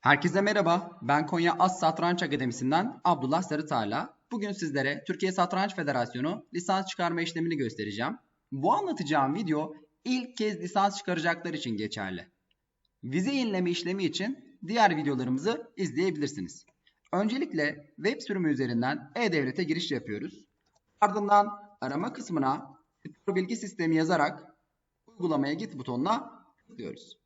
Herkese merhaba. Ben Konya As Satranç Akademisi'nden Abdullah Sarıtağ'la. Bugün sizlere Türkiye Satranç Federasyonu lisans çıkarma işlemini göstereceğim. Bu anlatacağım video ilk kez lisans çıkaracaklar için geçerli. Vize yenileme işlemi için diğer videolarımızı izleyebilirsiniz. Öncelikle web sürümü üzerinden e-devlete giriş yapıyoruz. Ardından arama kısmına spor bilgi sistemi yazarak uygulamaya git butonuna tıklıyoruz.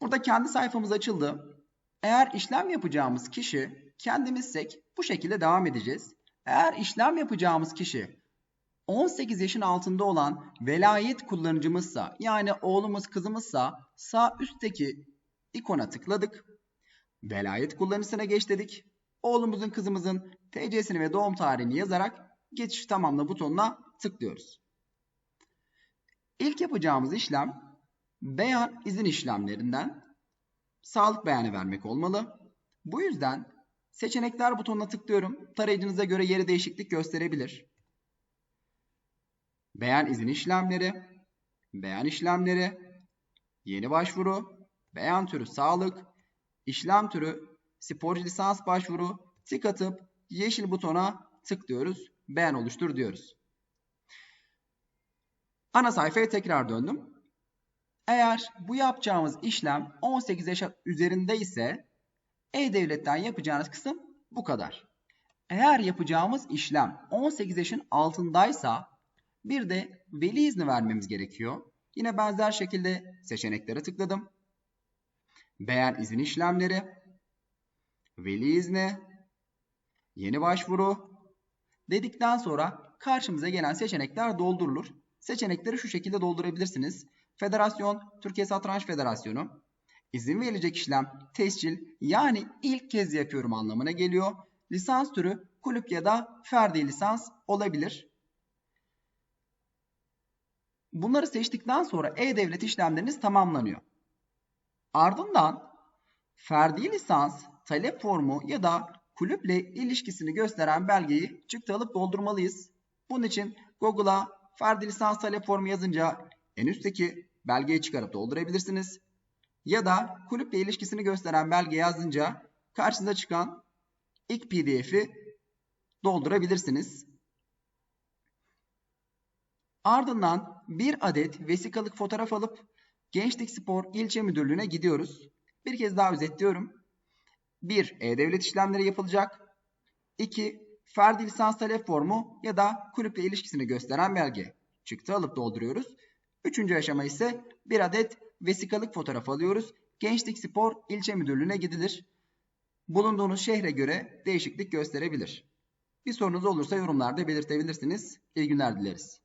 Burada kendi sayfamız açıldı. Eğer işlem yapacağımız kişi kendimizsek bu şekilde devam edeceğiz. Eğer işlem yapacağımız kişi 18 yaşın altında olan velayet kullanıcımızsa yani oğlumuz kızımızsa sağ üstteki ikona tıkladık. Velayet kullanıcısına geç dedik. Oğlumuzun kızımızın TC'sini ve doğum tarihini yazarak geçiş tamamla butonuna tıklıyoruz. İlk yapacağımız işlem beyan izin işlemlerinden sağlık beyanı vermek olmalı. Bu yüzden seçenekler butonuna tıklıyorum. Tarayıcınıza göre yeri değişiklik gösterebilir. Beyan izin işlemleri, beyan işlemleri, yeni başvuru, beyan türü sağlık, işlem türü sporcu lisans başvuru, tık atıp yeşil butona tıklıyoruz. Beyan oluştur diyoruz. Ana sayfaya tekrar döndüm. Eğer bu yapacağımız işlem 18 yaş üzerinde ise E-Devlet'ten yapacağınız kısım bu kadar. Eğer yapacağımız işlem 18 yaşın altındaysa bir de veli izni vermemiz gerekiyor. Yine benzer şekilde seçeneklere tıkladım. Beyan izin işlemleri, veli izni, yeni başvuru dedikten sonra karşımıza gelen seçenekler doldurulur. Seçenekleri şu şekilde doldurabilirsiniz. Federasyon, Türkiye Satranç Federasyonu. İzin verilecek işlem tescil yani ilk kez yapıyorum anlamına geliyor. Lisans türü kulüp ya da ferdi lisans olabilir. Bunları seçtikten sonra e-devlet işlemleriniz tamamlanıyor. Ardından ferdi lisans, talep formu ya da kulüple ilişkisini gösteren belgeyi çıktı alıp doldurmalıyız. Bunun için Google'a ferdi lisans talep formu yazınca en üstteki belgeyi çıkarıp doldurabilirsiniz. Ya da kulüple ilişkisini gösteren belge yazınca karşınıza çıkan ilk pdf'i doldurabilirsiniz. Ardından bir adet vesikalık fotoğraf alıp Gençlik Spor İlçe Müdürlüğü'ne gidiyoruz. Bir kez daha özetliyorum. 1. E-Devlet işlemleri yapılacak. 2. Ferdi lisans talep formu ya da kulüple ilişkisini gösteren belge. Çıktı alıp dolduruyoruz. Üçüncü aşama ise bir adet vesikalık fotoğraf alıyoruz. Gençlik Spor İlçe Müdürlüğü'ne gidilir. Bulunduğunuz şehre göre değişiklik gösterebilir. Bir sorunuz olursa yorumlarda belirtebilirsiniz. İyi günler dileriz.